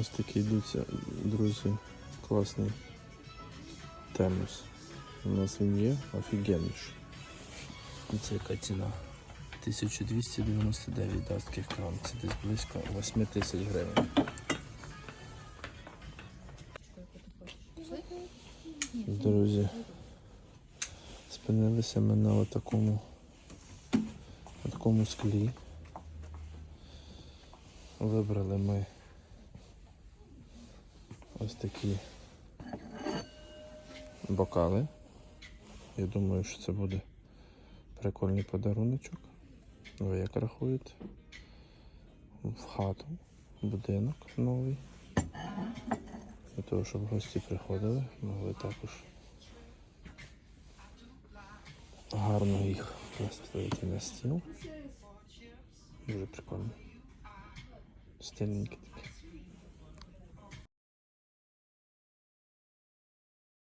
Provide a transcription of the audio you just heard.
Ось такий йдуться, друзі, класний темус. У нас він є офігенніш. Це яка ціна? 1299 датських крон. Це десь близько 8 тисяч гривень. Друзі, спинилися ми на такому, такому склі. Вибрали ми ось такі бокали. Я думаю, що це буде прикольний подаруночок. Ви як рахуєте? В хату, будинок новий. Для того, щоб гості приходили, могли також гарно їх виставити на стіл. Дуже прикольно. Стильненькі